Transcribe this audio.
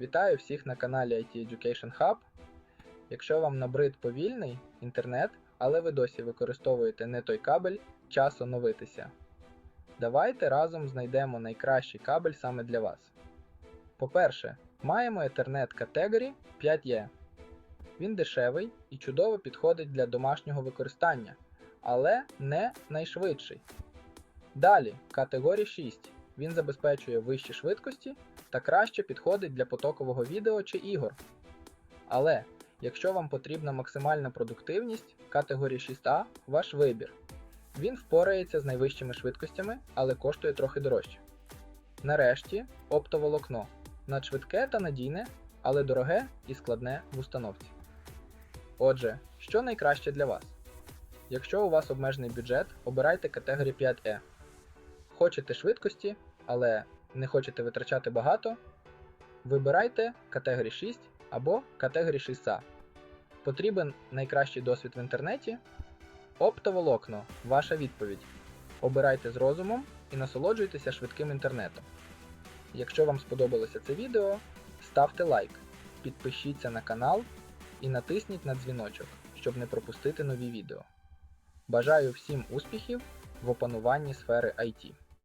Вітаю всіх на каналі IT Education Hub. Якщо вам набрид повільний інтернет, але ви досі використовуєте не той кабель, час оновитися. Давайте разом знайдемо найкращий кабель саме для вас. По-перше, маємо Ethernet Category 5E. Він дешевий і чудово підходить для домашнього використання, але не найшвидший. Далі категорія 6. Він забезпечує вищі швидкості та краще підходить для потокового відео чи ігор. Але якщо вам потрібна максимальна продуктивність, категорія 6А ваш вибір. Він впорається з найвищими швидкостями, але коштує трохи дорожче. Нарешті оптоволокно надшвидке та надійне, але дороге і складне в установці. Отже, що найкраще для вас? Якщо у вас обмежений бюджет, обирайте категорію 5E. Хочете швидкості, але не хочете витрачати багато, вибирайте категорію 6 або категорію 6А. Потрібен найкращий досвід в інтернеті. Оптоволокно ваша відповідь. Обирайте з розумом і насолоджуйтеся швидким інтернетом. Якщо вам сподобалося це відео, ставте лайк, підпишіться на канал і натисніть на дзвіночок, щоб не пропустити нові відео. Бажаю всім успіхів в опануванні сфери IT.